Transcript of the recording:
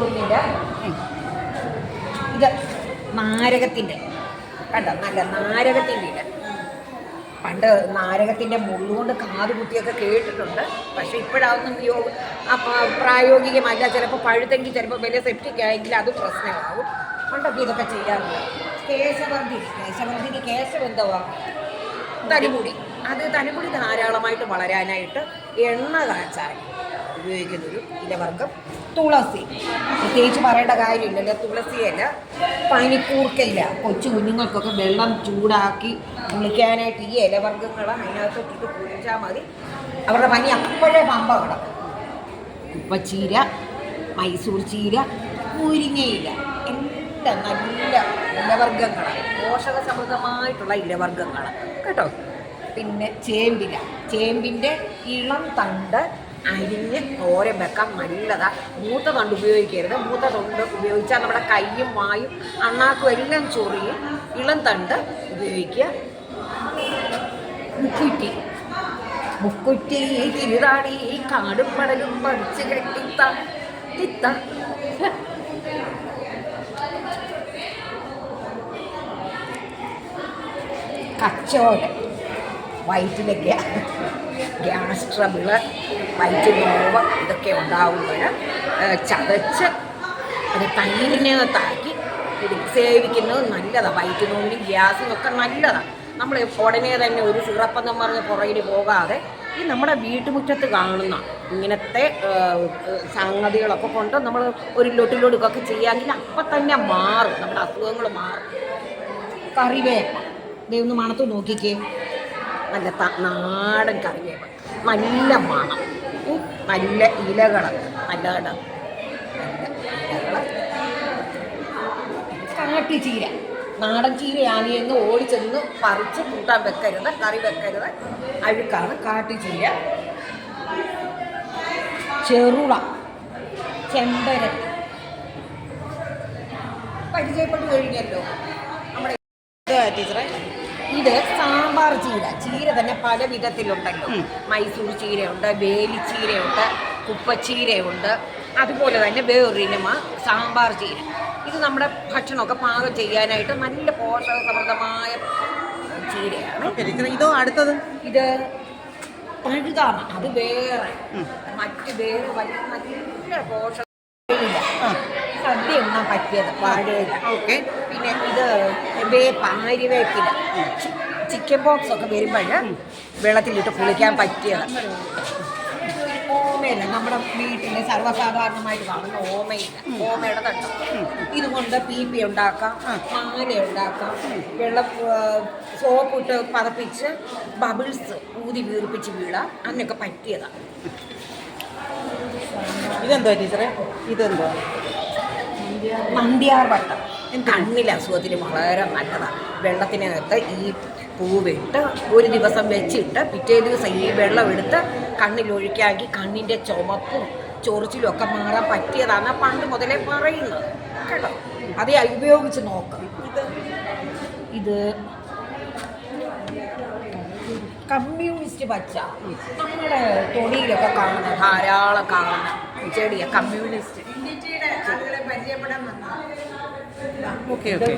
മുള്ളുകുന്നിന്റെ ഇത് കണ്ടോ? നല്ല നാരകത്തിന്റെ ഇല പണ്ട് നാരകത്തിന്റെ മുള്ളുകൊണ്ട് കാത് കുത്തിയൊക്കെ കേട്ടിട്ടുണ്ട്. പക്ഷെ ഇപ്പോഴതൊന്നും യോ പ്രായോഗികമല്ല. ചിലപ്പോൾ പഴുത്തെങ്കിൽ ചിലപ്പോൾ വലിയ സെപ്റ്റിക് ആയെങ്കിൽ അത് പ്രശ്നമാകും. പണ്ടൊക്കെ ഇതൊക്കെ ചെയ്യാറുണ്ട്. കേശവർദ്ധി. കേശവർദ്ധിക്ക് കേശം എന്തുവാ തനിമുടി അത് തനിമുടി ധാരാളമായിട്ട് വളരാനായിട്ട് എണ്ണ കാച്ചാൻ ഉപയോഗിക്കുന്നൊരു ഇലവർഗം തുളസി. പ്രത്യേകിച്ച് പറയേണ്ട കാര്യമില്ലല്ലോ. തുളസിയല്ല പനിക്കൂർക്കയില കൊച്ചു കുഞ്ഞുങ്ങൾക്കൊക്കെ വെള്ളം ചൂടാക്കി കുളിക്കാനായിട്ട് ഈ ഇലവർഗങ്ങൾ അതിനകത്ത് ഇട്ടിട്ട് കുളിച്ചാൽ മതി. അവരുടെ പനി അപ്പോഴേ പമ്പ കിടക്കും. ഉപ്പച്ചീര മൈസൂർ ചീര മുരിങ്ങയില എല്ലാം നല്ല ഇലവർഗങ്ങളാണ് പോഷക സമൃദ്ധമായിട്ടുള്ള ഇലവർഗങ്ങൾ കേട്ടോ? പിന്നെ ചേമ്പില. ചേമ്പിന്റെ ഇളം തണ്ട് അരിഞ്ഞ് തോരൻ വെക്കാൻ നല്ലതാ. മൂത്ത തൊണ്ട് ഉപയോഗിക്കരുത്. മൂത്ത തൊണ്ട് ഉപയോഗിച്ചാൽ നമ്മുടെ കൈയും വായും അണ്ണാക്കും എല്ലാം ചൊറിയും. ഇളം തണ്ട് ഉപയോഗിക്കുക. മുക്കുറ്റി. മുക്കുറ്റി തിരുതാടി കാടും പടലും പഠിച്ച് കെട്ടിത്ത. തിത്ത. കച്ചോലം വയറ്റിലെ ഗ്യാസ് ട്രബിൾ വൈറ്റ് ഇതൊക്കെ ഉണ്ടാവുമ്പോൾ ചതച്ച് അത് തൈരിനകത്താക്കി സേവിക്കുന്നത് നല്ലതാണ് വൈറ്റ് നോവിനും ഗ്യാസിനും ഒക്കെ നല്ലതാണ് നമ്മൾ ഉടനെ തന്നെ ഒരു സിറപ്പെന്നും പറഞ്ഞ് പുറകിൽ പോകാതെ ഈ നമ്മുടെ വീട്ടുമുറ്റത്ത് കാണുന്ന ഇങ്ങനത്തെ സംഗതികളൊക്കെ കൊണ്ട് നമ്മൾ ഒരു ലൊട്ടിലൊടുക്കൊക്കെ ചെയ്യാമെങ്കിൽ അപ്പം തന്നെ മാറും. നമ്മുടെ അസുഖങ്ങൾ മാറും. കറിവേപ്പ. ദൈവം മണത്ത് നോക്കിക്കേ. നല്ല നാടൻ കറിവേപ്പ്. നല്ല മണം. നല്ല ഇലകൾ നല്ല നല്ല ചീര. നാടൻ ചീരയാണ് എന്ന് ഓടിച്ചെന്ന് പറിച്ച് കൂട്ടാൻ വെക്കരുത് കറി വെക്കരുത്. അഴുക്കാണ് കാട്ടിച്ചീര ചെറുള. ചെമ്പരത്തി. പരിചയപ്പെട്ട് കഴിഞ്ഞല്ലോ. നമ്മുടെ ടീച്ചറെ. ചീര തന്നെ പല വിധത്തിലുണ്ടല്ലോ. മൈസൂർ ചീരയുണ്ട് വേലിച്ചീരയുണ്ട് കുപ്പച്ചീരയുണ്ട്. അതുപോലെ തന്നെ വേറൊരിനമ സാമ്പാർ ചീര. ഇത് നമ്മുടെ ഭക്ഷണമൊക്കെ പാകം ചെയ്യാനായിട്ട് നല്ല പോഷക സമൃദ്ധമായ ചീരയാണ് ഇതോ അടുത്തത്? ഇത് പഴുതാമ. അത് വേറെ. മറ്റ് വേറെ വലിയ നല്ല പോഷക. സദ്യ ഉണ്ണാൻ പറ്റിയത് വാഴയില ഓക്കെ പിന്നെ ഇത് വേപ്പ് ആര്യവേപ്പില ചിക്കൻ ബോക്സ് ഒക്കെ വരുമ്പോൾ വെള്ളത്തിലിട്ട് കുളിക്കാൻ പറ്റിയത് ഓമയില്ല. നമ്മുടെ വീട്ടിലെ സർവസാധാരണമായിട്ട് കാണുന്ന ഓമയില്ല. ഓമയുടെ തട്ടം ഇതുകൊണ്ട് പി പി ഉണ്ടാക്കാം മാല ഉണ്ടാക്കാം വെള്ളം സോപ്പ് ഇട്ട് പതപ്പിച്ച് ബബിൾസ് ഊതി വീർപ്പിച്ച് വീഴാം. അങ്ങനെയൊക്കെ പറ്റിയതാണ് ഇതെന്തോ ടീച്ചറെ? ഇതെന്തോ മന്തിയാർ വട്ടം. കണ്ണിലെ അസുഖത്തിന് വളരെ നല്ലതാണ് വെള്ളത്തിനകത്ത് ഈ പൂവിട്ട് ഒരു ദിവസം വെച്ചിട്ട് പിറ്റേ ദിവസം ഈ വെള്ളം എടുത്ത് കണ്ണിലൊഴിക്കാക്കി കണ്ണിന്റെ ചുമപ്പും ചൊറിച്ചിലും ഒക്കെ മാറാൻ പറ്റിയതാണ് പണ്ട് മുതലേ പറയുന്നത്. കേട്ടോ? അതേ ഉപയോഗിച്ച് നോക്കാം. ഇത് ഇത് കമ്മ്യൂണിസ്റ്റ് പച്ച. നമ്മുടെ തൊടിയിലൊക്കെ കാണുന്ന ധാരാളം കാണുന്ന ചെടിയ കമ്മ്യൂണിസ്റ്റ്. Okay okay